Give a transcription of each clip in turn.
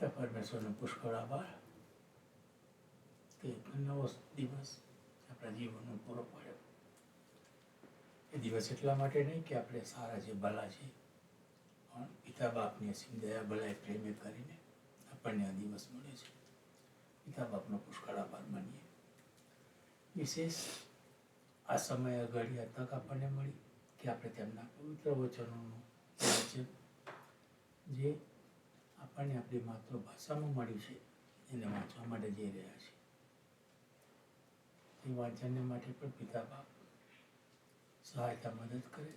પિતા પરમેશ્વરનો પુષ્કળ આભાર કે નવો દિવસ આપણા જીવનનો પૂરો પડ્યો એ દિવસ એટલા માટે નહીં કે આપણે સારા છે ભલા છે પણ પિતા બાપની અસીમ દયા ભલાઈ પ્રેમે કરીને આપણને આ દિવસ મળે છે પિતા બાપનો પુષ્કળ આભાર માનીએ વિશેષ આ સમય ઘડી આ તક આપણને મળી કે આપણે તેમના પવિત્ર વચનોનું વાંચન જે આપણને આપણી માતૃભાષામાં મળ્યું છે, એને વાંચવા માટે જઈ રહ્યા છે. એ વાંચનને માટે પણ પિતા બાપ સહાયતા મદદ કરે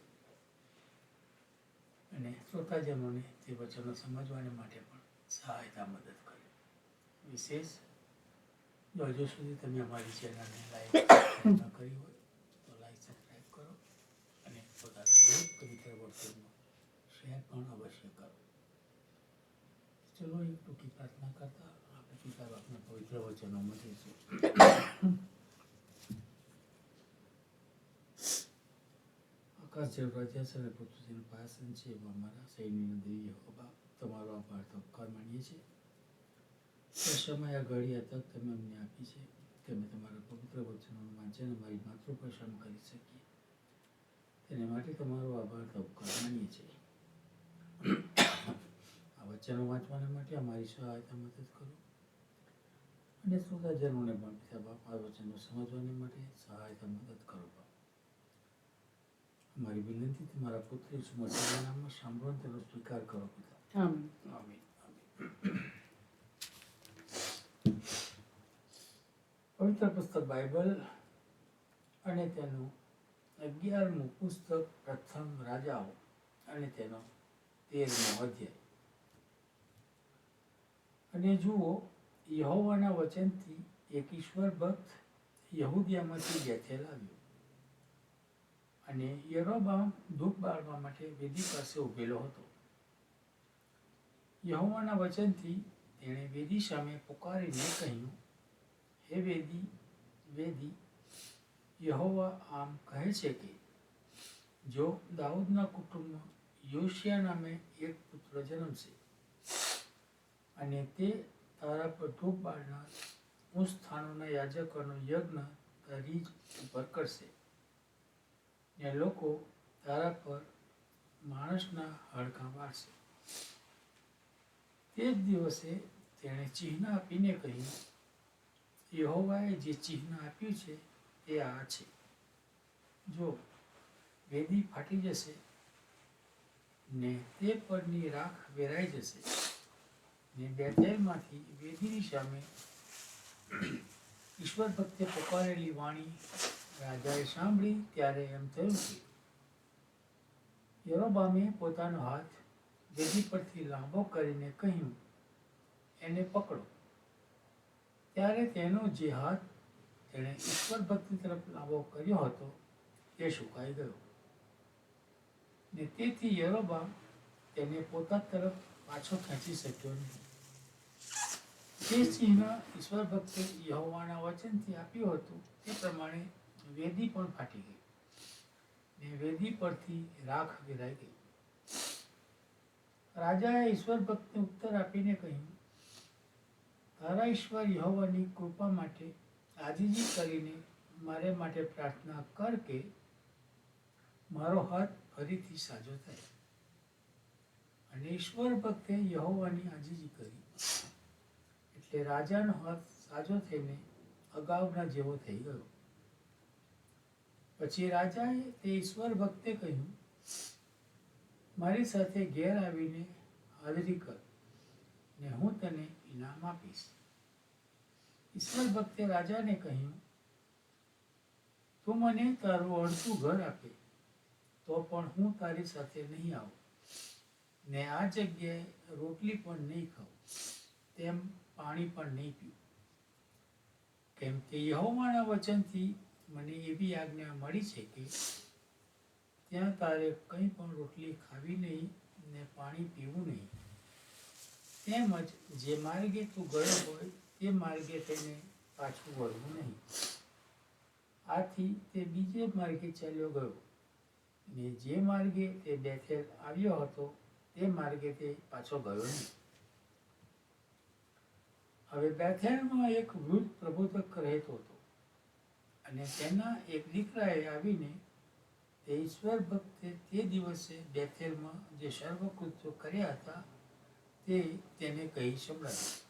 અને શ્રોતાજનોને તે વચનો સમજવાને માટે પણ સહાયતા મદદ કરે. વિશેષ જો હજુ સુધી તમે અમારી ચેનલને લાઈક ન કરી હોય, તો લાઈક સબસ્ક્રાઈબ કરો અને પોતાના દરેક પવિત્ર વર્તનમાં શેર પણ અવશ્ય કરો. ચલો એક ટૂંકી પ્રાર્થના કરતા આપણે પિતા બાપના પવિત્ર વચનો મળીશું આકાશ જેવ રાજા છે અને પૃથ્વીનું પાસન છે એવા અમારા સૈન્યનો દેવી હો બાપ, તમારો આભાર તો ઉપકાર માનીએ છીએ. સમય આ ઘડી આ તક તમે અમને આપી છે અમે તમારા પવિત્ર વચનોનું વાંચન અમારી માતૃભાષામાં કરી શકીએ. તેને માટે તમારો આભાર તો ઉપકાર માનીએ છીએ. આ વચનો વાંચવાના માટે અમારી સહાયતા મદદ કરો. અને શ્રોતાજનોને પણ પિતા બાપ આ વચનો સમજવાને માટે સહાયતા મદદ કરો બાપ. અમારી વિનંતી તમારા પુત્રી નામમાં સાંભળો તેનો સ્વીકાર કરો પિતા. આમીન. પવિત્ર પુસ્તક બાઇબલ અને તેનું અગિયારમું પુસ્તક પ્રથમ રાજાઓ અને તેનો તેરમો અધ્યાય. અને જુઓ, યહોવાના વચનથી એક ઈશ્વર ભક્ત યહૂદિયામાંથી બેથેલ આવ્યો અને યરોબામ ધૂપ બાળવા માટે વેદી પાસે ઊભેલો હતો. યહોવાના વચનથી તેણે વેદી સામે પુકારીને કહ્યું, હે વેદી વેદી, યહોવા આમ કહે છે કે, જો દાઉદના કુટુંબમાં યોશિયા નામે એક પુત્ર જન્મશે અને તે તારા પર ધૂપ બાળનાર હું સ્થાનોના યાજકોનો યજ્ઞ તારી ઉપર કરશે. ને લોકો તારા પર માણસના હાડકાં વાળશે તે જ દિવસે તેણે ચિહ્ન આપીને કહ્યું, યહોવાએ જે ચિહ્ન આપ્યું છે તે આ છે. જો વેદી ફાટી જશે ને તે પરની રાખ વેરાઈ જશે. ને બેતેલમાંથી વેદીની સામે ઈશ્વર ભક્તે પુકારેલી વાણી રાજાએ સાંભળી ત્યારે એમ થયું કે યરોબામે પોતાનો હાથ વેદી પરથી લાંબો કરીને કહ્યું, એને પકડો. ત્યારે તેનો જે હાથ તેણે ઈશ્વર ભક્તિ તરફ લાંબો કર્યો હતો તે સુકાઈ ગયો. ને તેથી યરોબામ તેને પોતા તરફ પાછો ખેંચી શક્યો નહીં. તે ચિહ્ન ઈશ્વર ભક્તે યહોવાના વચનથી આપ્યું હતું તે પ્રમાણે વેદી પણ ફાટી ગઈ ને વેદી પરથી રાખ વિરાઈ ગઈ. રાજાએ ઈશ્વર ભક્તને ઉત્તર આપીને કહ્યું, તારા ઈશ્વર યહોવાની કૃપા માટે આજીજી કરીને મારે માટે પ્રાર્થના કર કે મારો હાથ ફરીથી સાજો થાય. અને ઈશ્વર ભક્તે યહોવાની આજીજી કરી. એટલે રાજાનો હાથ સાજો થઈને અગાઉના જેવો થઈ ગયો. પછી રાજાએ તે ઈશ્વર ભક્તે કહ્યું, મારી સાથે ઘેર આવીને હાજરી કર ને હું તને ઇનામ આપીશ. ઈશ્વર ભક્તે રાજાને કહ્યું, તું મને તારું અડધું ઘર આપે તો પણ હું તારી સાથે નહીં આવું. ને આ જગ્યાએ રોટલી પણ નહીં ખાઉં, તેમ પાણી પણ નહીં પીવું કેમ કે યહોવાના વચનથી મને એવી આજ્ઞા મળી છે કે ત્યાં તારે કંઈ પણ રોટલી ખાવી નહીં ને પાણી પીવું નહીં. તેમજ જે માર્ગે તું ગયો હોય, તે માર્ગે તેને પાછું વળવું નહીં. આથી તે બીજે માર્ગે ચાલ્યો ગયો ને જે માર્ગે તે બેથેલ આવ્યો હતો તે માર્ગે પાછો ગયો નહીં. હવે બેથેણમાં એક વૃદ્ધ પ્રબોધક રહેતો હતો અને તેના એક દીકરાએ આવીને તે ઈશ્વર ભક્તે તે દિવસે બેથેલમાં જે સર્વકૃત્યો કર્યા હતા તે તેને કહી સંભળાવ્યું.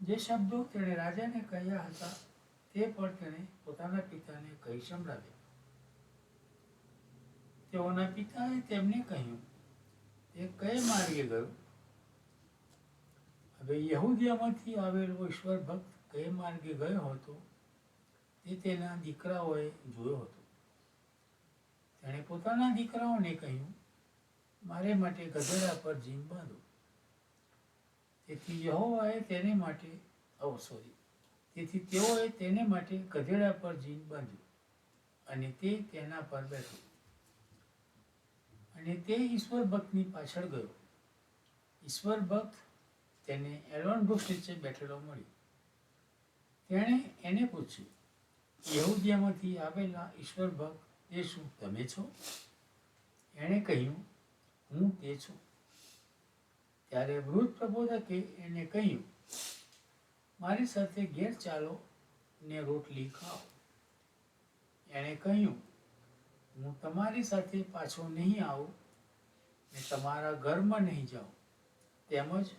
જે શબ્દો તેણે રાજાને કહ્યા હતા તે પણ તેણે પોતાના પિતાને કહી સંભળાવ્યા. તેઓના પિતાએ તેમને કહ્યું તે કઈ માર્ગે ગયો? હવે યહૂદિયામાંથી આવેલો ઈશ્વર ભક્ત કઈ માર્ગે ગયો હતો? તે તેના દીકરાઓએ જોયો હતો. તેણે પોતાના દીકરાઓને કહ્યું, મારે માટે ગધેડા પર જીમ બાંધો. તેથી યહોવાએ તેને માટે ઓ સોરી તેથી તેઓએ તેને માટે ગધેડા પર જીન બાંધ્યું અને તે તેના પર બેઠો. અને તે ઈશ્વર ભક્તની પાછળ ગયો. ઈશ્વર ભક્ત તેને એલોન વૃક્ષ નીચે બેઠેલો મળ્યો. તેણે એને પૂછ્યું, યહૂદિયામાંથી આવેલા ઈશ્વર ભક્ત એ શું તમે છો? એણે કહ્યું, હું તે છું. ત્યારે વૃદ્ધ પ્રબોધકે એને કહ્યું, મારી સાથે ઘેર ચાલો ને રોટલી ખાઓ. એણે કહ્યું હું તમારી સાથે પાછો નહીં આવું ને તમારા ઘરમાં નહીં જાઉં. તેમજ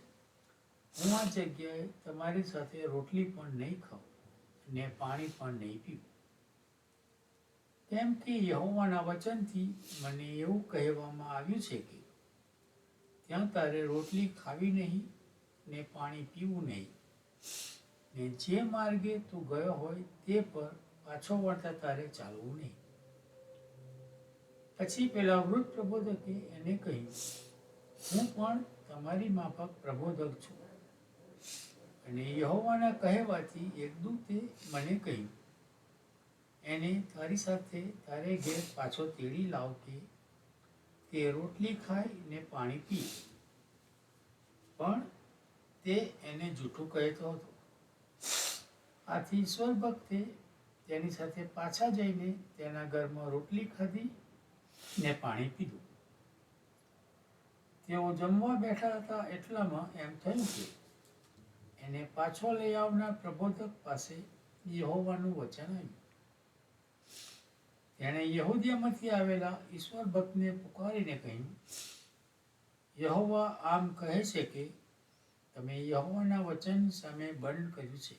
હું આ જગ્યાએ તમારી સાથે રોટલી પણ નહીં ખાઉં ને પાણી પણ નહીં પીવું. કેમ કે યહોવાના વચનથી મને એવું કહેવામાં આવ્યું છે કે ત્યાં તારે રોટલી ખાવી નહીં ને પાણી પીવું નહીં. ને જે માર્ગે તું ગયો હોય તે પર પાછો વળતા તારે ચાલવું નહીં. પછી પેલા વૃદ્ધ પ્રબોધકે એને કહ્યું, હું પણ તમારી માફક પ્રબોધક છું. અને યહોવાના કહેવાથી એક દૂતે મને કહ્યું, એને તારી સાથે તારે ઘેર પાછો તેડી લાવ કે તે રોટલી ખાય ને પાણી પી. પણ તે એને જૂઠું કહેતો હતો. આથી ઈશ્વર ભક્તે તેની સાથે પાછા જઈને તેના ઘરમાં રોટલી ખાધી ને પાણી પીધું. તેઓ જમવા બેઠા હતા એટલામાં એમ થયું કે એને પાછો લઈ આવનાર પ્રબોધક પાસે યહોવાનું વચન આવ્યું. તેણે યહૂદિયામાંથી આવેલા ઈશ્વર ભક્તને પુકારીને કહ્યું, યહોવા આમ કહે છે કે તમે યહોવાના વચન સામે બંધ કર્યું છે.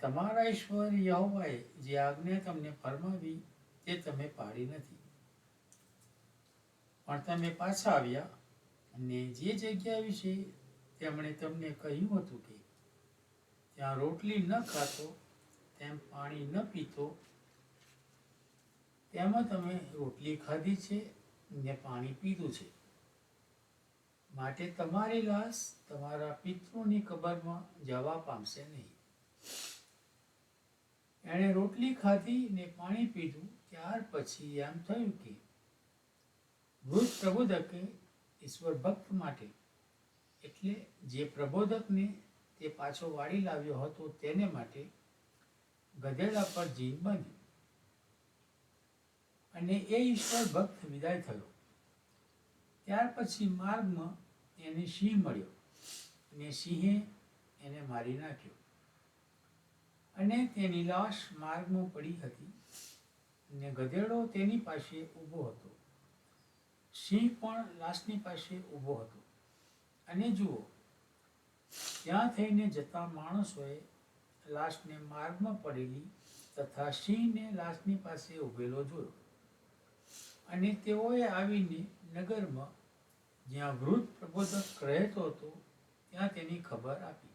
તમારા ઈશ્વર યહોવાએ જે આજ્ઞા તમને ફરમાવી તે તમે પાડી નથી. પણ તમે પાછા આવ્યા અને જે જગ્યા વિશે તેમણે તમને કહ્યું હતું કે, ત્યાં રોટલી ન ખાતો, તેમ પાણી ન પીતો, તેમાં તમે રોટલી ખાધી છે ને પાણી પીધું છે. માટે તમારી લાશ તમારા પિતૃની કબરમાં જવા પામશે નહીં. એણે રોટલી ખાધી ને પાણી પીધું ત્યાર પછી એમ થયું કે વૃદ્ધ પ્રબોધકે ઈશ્વર ભક્ત માટે, એટલે જે પ્રબોધકને તે પાછો વાળી લાવ્યો હતો તેને માટે ગધેડા પર જીવ બની અને એ ઈશ્વર ભક્ત વિદાય થયો. ત્યાર પછી માર્ગમાં એને સિંહ મળ્યો અને સિંહે એને મારી નાખ્યો. અને તેની લાશ માર્ગમાં પડી હતી. અને ગધેડો તેની પાસે ઊભો હતો. સિંહ પણ લાશની પાસે ઊભો હતો. અને જુઓ, ત્યાં થઈને જતા માણસોએ લાશને માર્ગમાં પડેલી તથા સિંહને લાશની પાસે ઊભેલો જોયો. અને તેઓએ આવીને નગરમાં જ્યાં વૃદ્ધ પ્રબોધક રહેતો હતો, ત્યાં તેની ખબર આપી.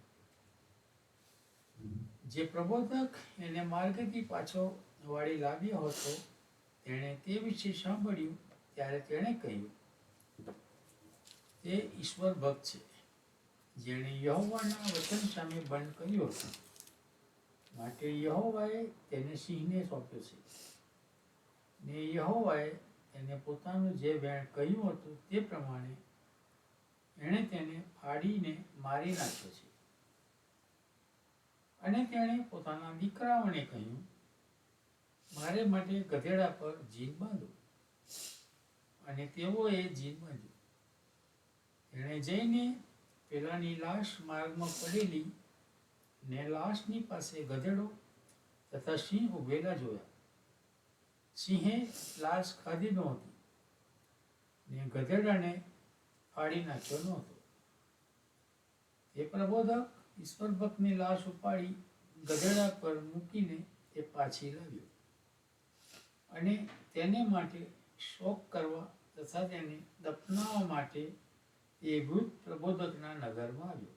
જે પ્રબોધક એને માર્ગથી પાછો વાળી લાવ્યો હતો તેણે તે વિશે સાંભળ્યું ત્યારે તેણે કહ્યું તે ઈશ્વર ભક્ત છે, જેણે યહોવાના વચન સામે બંધ કર્યો હતો. માટે યહોવાએ તેને સિંહને સોંપ્યો છે. ને યહોવાએ તેને પોતાનું જે વેણ કહ્યું હતું તે પ્રમાણે એણે તેને ફાડીને મારી નાખ્યો છે. અને તેણે પોતાના દીકરાઓને કહ્યું મારે માટે ગધેડા પર જીન બાંધો અને તેઓએ જીન બાંધ્યું. એણે જઈને પેલાની લાશ માર્ગમાં પડેલી ને લાશની પાસે ગધેડો તથા સિંહ ઉભેલા જોયા. સિંહે લાશ ખાધી નહોતી ને ગધેડાને ફાડી નાખ્યો નહોતો. તે પ્રબોધક ઈશ્વર ભક્તની લાશ ઉપાડી ગધેડા પર મૂકીને તે પાછી લાવ્યો. અને તેને માટે શોક કરવા તથા તેને દફનાવવા માટે એ વૃદ્ધ પ્રબોધકના નગરમાં આવ્યો.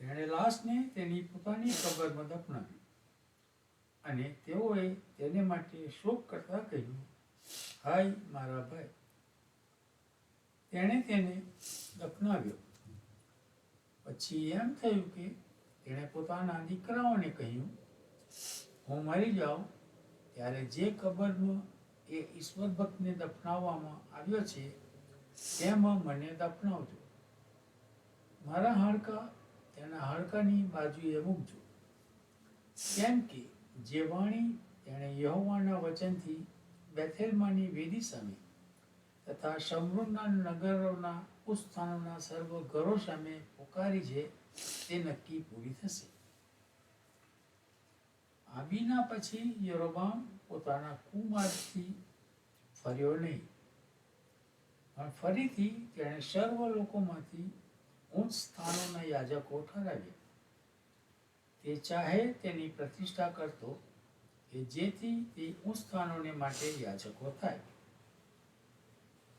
તેણે લાશને તેની પોતાની કબરમાં દફનાવી અને તેઓએ તેને માટે શોક કરતા કહ્યું, હાય મારા ભાઈ. તેણે તેને દફનાવ્યો. પછી એમ થયું કે તેણે પોતાના દીકરાઓને કહ્યું, હું મરી જાઉં ત્યારે જે કબરમાં એ ઈશ્વર ભક્તને દફનાવવામાં આવ્યો છે, તેમાં મને દફનાવજો. મારા હાડકા તેના હાડકાની બાજુએ મૂકજો. કેમ કે જે વાણી તેણે યહોવાના વચનથી બેથેલમાંની વેદી સામે તથા સમૃદ્ધના નગરોના ઉસ્થાનોના સર્વ ઘરો સામે પોકારી છે, તે નક્કી પૂરી થશે. આબીના પછી યરોબામ પોતાના કુમાર્ગથી ફર્યો નહીં. પણ ફરીથી તેણે સર્વ લોકોમાંથી ઉચ્ચ સ્થાનોના યાજકો ઠરાવ્યા. તે ચાહે તેની પ્રતિષ્ઠા કરતો કે જેથી તે ઉચ્ચ સ્થાનોને માટે યાજકો થાય.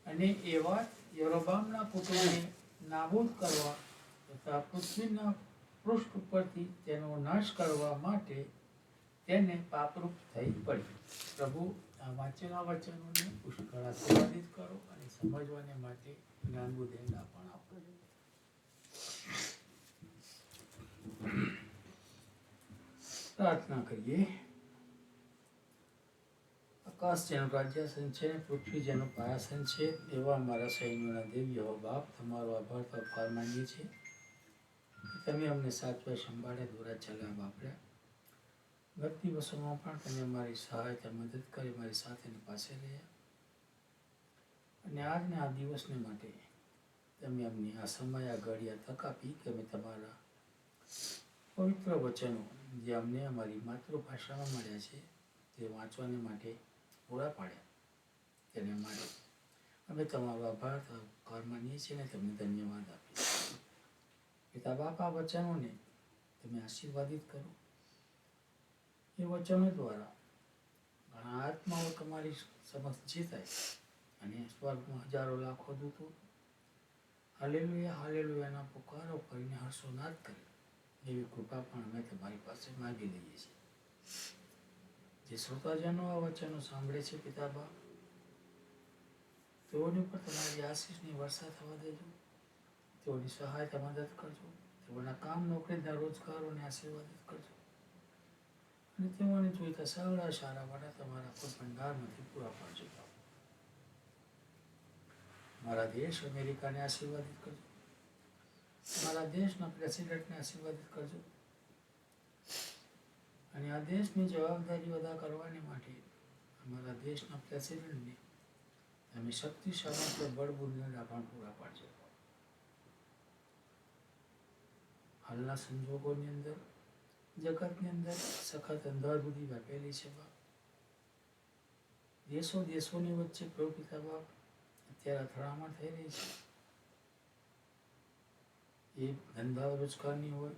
અને એ વાત યરોબામના કુટુંબને નાબૂદ કરવા તથા પૃથ્વીના પૃષ્ઠ ઉપરથી તેનો નાશ કરવા માટે તેને પાપરૂપ થઈ પડી પ્રભુ, આ વાંચેલા વચનોને પુષ્કળ આશીર્વાદિત કરો અને સમજવાને માટે જ્ઞાન બુદ્ધિના પણ આપો. પ્રાર્થના કરીએ. આકાશ જેનું રાજ્યાસન છે, પૃથ્વી જેનું પાયાસન છે, એવા અમારા સૈન્યોના દેવી હો બાપ, તમારો આભાર તો આભાર માનીએ છીએ. તમે અમને સાચવા સંભાળે, દોરા ચલાવ વાપર્યા ગત દિવસોમાં પણ તમે મારી સહાયતા, મદદ કરી મારી સાથે પાસે રહ્યા. અને આજને આ દિવસને માટે તમે અમને આ સમય, આ ઘડિયા તક આપી કે અમે તમારા પવિત્ર વચનો જે અમને અમારી માતૃભાષામાં મળ્યા છે, તે વાંચવાને માટે પૂરા પાડ્યા. તેને માટે અમે તમારો આભાર આભાર માનીએ છીએ અને તમને ધન્યવાદ આપીએ પિતા બાપા વચનોને તમે આશીર્વાદિત કરો. એ વચનો દ્વારા. ઘણા આત્માઓ તમારી સમક્ષ જીતાય અને સ્વર્ગમાં હજારો લાખો દૂતો હાલેલુયા, હાલેલુયાના પુકારો કરીને હર્ષોનાદ કરે એવી કૃપા પણ અમે તમારી પાસે માગી લઈએ છીએ. જે શ્રોતાજનો આ વચનો સાંભળે છે પિતાબા, તેઓની ઉપર તમારી આશીષની વર્ષા થવા દેજો. તેઓની સહાયતા મદદ કરજો. તેઓના કામ નોકરીના રોજગારોને આશીર્વાદિત કરજો. અને તેઓને જોઈતા સારા સારા વાળા તમારા કોઈ ભંડારમાંથી પૂરા પાડજો મારા દેશ અમેરિકાને આશીર્વાદિત કરજો. મારા દેશના પ્રેસિડેન્ટને આશીર્વાદિત કરજો. અને આ દેશની જવાબદારી અદા કરવાની માટે અમારા દેશના પ્રેસિડેન્ટને તમે શક્તિશાળી બળ બુદ્ધિના પણ પૂરા પાડજો હાલના સંજોગોની અંદર જગતની અંદર સખત અંધાધૂંધી વ્યાપેલી છે બાપ. દેશો દેશોની વચ્ચે પ્રભુ પિતા બાપ અત્યારે અથડામણ થઈ રહી છે. એ ધંધા રોજગારની હોય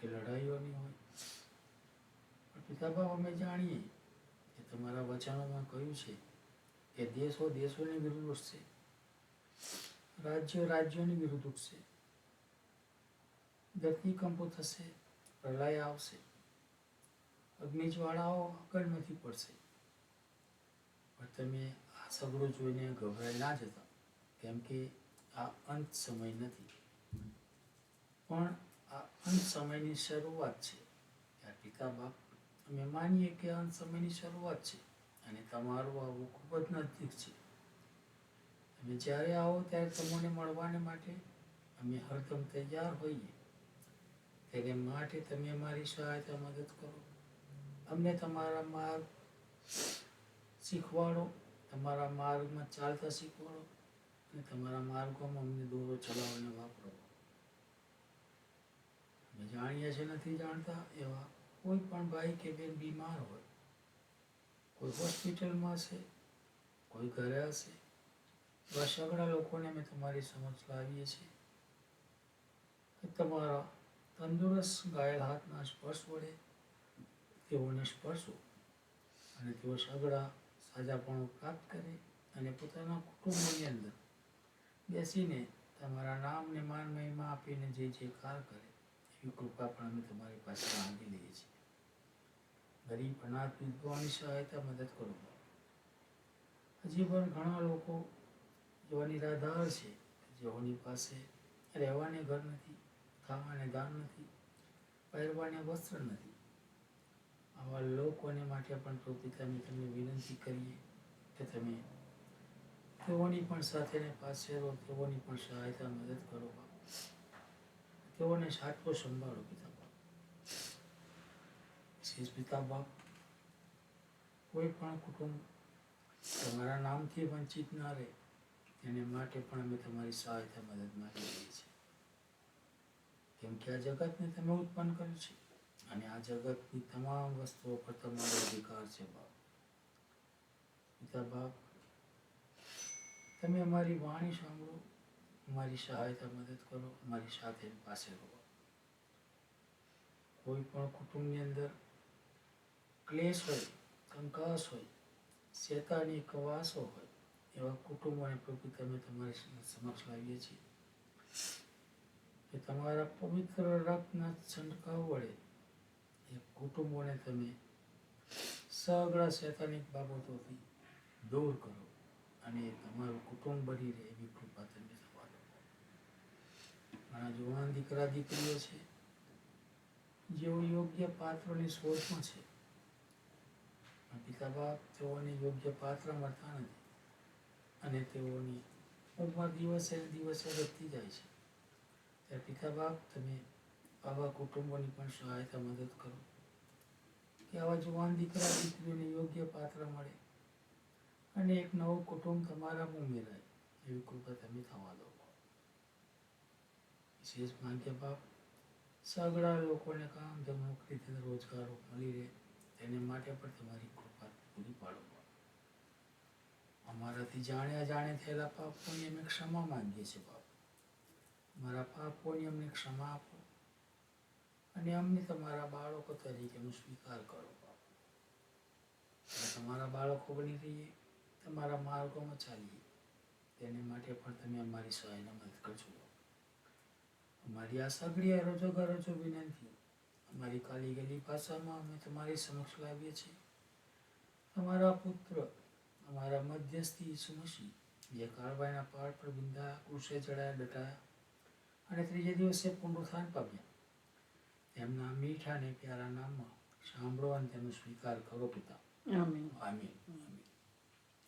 કે લડાઈઓની હોય. પણ પિતા બાપ અમે જાણીએ કે તમારા વચનોમાં કહ્યું છે કે દેશો દેશોની વિરુદ્ધ ઉઠશે. રાજ્યો રાજ્યોની વિરુદ્ધ ઉઠશે. ધરતીકંપો થશે. પ્રલય આવશે. અગ્નિજવાળાઓ આગળ નથી પડશે. પણ તમે આ સગડો જોઈને ગભરાઈ ના જતા કેમ કે આ અંત સમય નથી. પણ આ અંત સમયની શરૂઆત છે. ત્યાં પિતા બાપ, અમે માનીએ કે અંત સમયની શરૂઆત છે અને તમારું આવવું ખૂબ જ નજીક છે. તમે જ્યારે આવો ત્યારે તમને મળવાને માટે અમે હરદમ તૈયાર હોઈએ. તેને માટે તમે અમારી સહાયતા મદદ કરો. અમને તમારા માર્ગ શીખવાડો, તમારા માર્ગમાં ચાલતા શીખવાડો અને તમારા માર્ગોમાં અમને દોરો ચલાવવાને વાપરો. અમે જાણીએ છીએ, નથી જાણતા એવા કોઈ પણ ભાઈ કે બેન બીમાર હોય, કોઈ હોસ્પિટલમાં છે, કોઈ ઘરે હશે, એવા સગડા લોકોને અમે તમારી સમજ લાવીએ છીએ. તમારા તંદુરસ્ત ગાયેલ હાથના સ્પર્શ વડે તેઓને સ્પર્શો અને તેઓ સગડા સાજાપણું પ્રાપ્ત કરે અને પોતાના કુટુંબની અંદર બેસીને તમારા નામને માન મહિમા આપીને જે જે કાર કરે એવી કૃપા પણ અમે તમારી પાસે માંગી લઈએ છીએ. ગરીબ અનાથ વિધવાની સહાયતા મદદ કરો. હજી પણ ઘણા લોકો જેવા નિરાધાર છે જેઓની પાસે રહેવાને ઘર નથી. ખાવાને દાન નથી, પહેરવાને વસ્ત્ર નથી. આવા લોકોને માટે પણ તો પિતાની તમને વિનંતી કરીએ કે તમે તેઓની પણ સાથેને પાસે રહો, તેઓની પણ સહાયતા મદદ કરો બાપ. તેઓને સાચવો સંભાળો પિતા બાપ. વિશેષ પિતા બાપ, કોઈ પણ કુટુંબ તમારા નામથી વંચિત ના રહે, તેને માટે પણ અમે તમારી સહાયતા મદદ માંગી રહીએ છીએ. કેમ કે આ જગતને તમે ઉત્પન્ન કર્યું છે. અને આ જગતની તમામ વસ્તુઓ પર તમારો અધિકાર છે, બાપ. પિતા, બાપ, તમે અમારી વાણી સાંભળો, અમારી સહાયતા મદદ કરો, અમારી સાથે પાસે રહો. કોઈ પણ કુટુંબની અંદર ક્લેશ હોય, કંકાસ હોય, શેતાની કવાસો હોય, એવા કુટુંબોને પ્રભુ તમે તમારી સમક્ષ લાવીએ છીએ. કે તમારા પવિત્ર રક્તના છંટકાવ વડે એ કુટુંબોને તમે સગળા શૈતાનિક બાબતોથી દૂર કરો અને તમારું કુટુંબ બની રહે એવી કૃપા તમે થવા દો. ઘણા જુવાન દીકરા દીકરીઓ છે, જેઓ યોગ્ય પાત્રોની શોધમાં છે. પિતા બાપ તેઓને યોગ્ય પાત્ર મળતા નથી અને તેઓની ઉંમર દિવસે દિવસે વધતી જાય છે. ત્યારે પિતા બાપ, તમે આવા કુટુંબોની પણ સહાયતા મદદ કરો. કે આવા જુવાન દીકરા દીકરીઓને યોગ્ય પાત્ર મળે અને એક નવું કુટુંબ તમારામાં ઉમેરાય એવી કૃપા તમે થવા દો. વિશેષ ભાગ્ય બાપ, સગડા લોકોને કામ ધમ નોકરી ધંધો રોજગારો મળી રહે તેને માટે પણ તમારી કૃપા પૂરી પાડો. અમારાથી જાણ્યા જાણે થયેલા પાપોની અમે ક્ષમા માંગીએ છીએ મારા પાપોની અમને ક્ષમા આપો. અને અમને તમારા બાળકો તરીકેનો સ્વીકાર કરો તમારા બાળકો બની રહીએ, તમારા માર્ગોમાં ચાલીએ. તેને માટે પણ તમે અમારી સહાયને મદદ કરજો અમારી આ સગડી રજો ગરજો વિનંતી. અમારી કાલી ગલી ભાષામાં અમે તમારી સમક્ષ લાવીએ છીએ. અમારા પુત્ર, અમારા મધ્યસ્થી ઈસુ મસીહ, જે કાળબાઈના પહાડ પર બિંદા કૃષે ચડાયા ડટાયા અને ત્રીજે દિવસે પુનરુત્થાન પામ્યા. તેમના મીઠા અને પ્યારા નામમાં સાંભળો અને તેનો સ્વીકાર કરો પિતા. આમીન. આમીન.